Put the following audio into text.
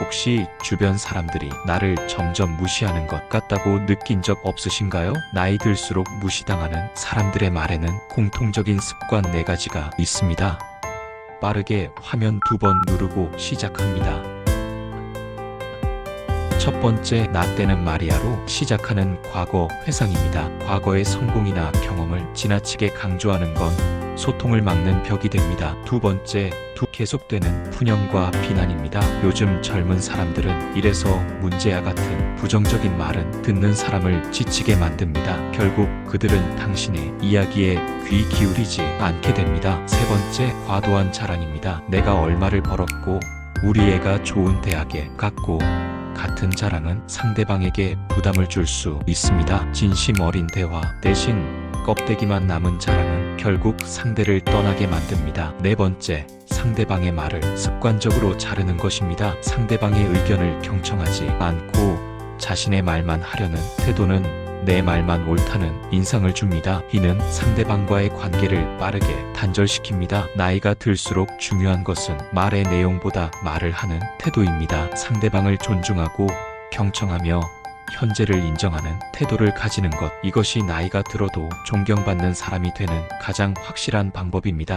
혹시 주변 사람들이 나를 점점 무시하는 것 같다고 느낀 적 없으신가요? 나이 들수록 무시당하는 사람들의 말에는 공통적인 습관 네 가지가 있습니다. 빠르게 화면 두 번 누르고 시작합니다. 첫 번째, 나 때는 말이야로 시작하는 과거 회상입니다. 과거의 성공이나 경험을 지나치게 강조하는 건 소통을 막는 벽이 됩니다. 두 번째, 두 계속되는 푸념과 비난입니다. 요즘 젊은 사람들은 이래서 문제야 같은 부정적인 말은 듣는 사람을 지치게 만듭니다. 결국 그들은 당신의 이야기에 귀 기울이지 않게 됩니다. 세 번째, 과도한 자랑입니다. 내가 얼마를 벌었고 우리 애가 좋은 대학에 갔고 같은 자랑은 상대방에게 부담을 줄 수 있습니다. 진심 어린 대화 대신 껍데기만 남은 자랑은 결국 상대를 떠나게 만듭니다. 네 번째, 상대방의 말을 습관적으로 자르는 것입니다. 상대방의 의견을 경청하지 않고 자신의 말만 하려는 태도는 내 말만 옳다는 인상을 줍니다. 이는 상대방과의 관계를 빠르게 단절시킵니다. 나이가 들수록 중요한 것은 말의 내용보다 말을 하는 태도입니다. 상대방을 존중하고 경청하며 현재를 인정하는 태도를 가지는 것. 이것이 나이가 들어도 존경받는 사람이 되는 가장 확실한 방법입니다.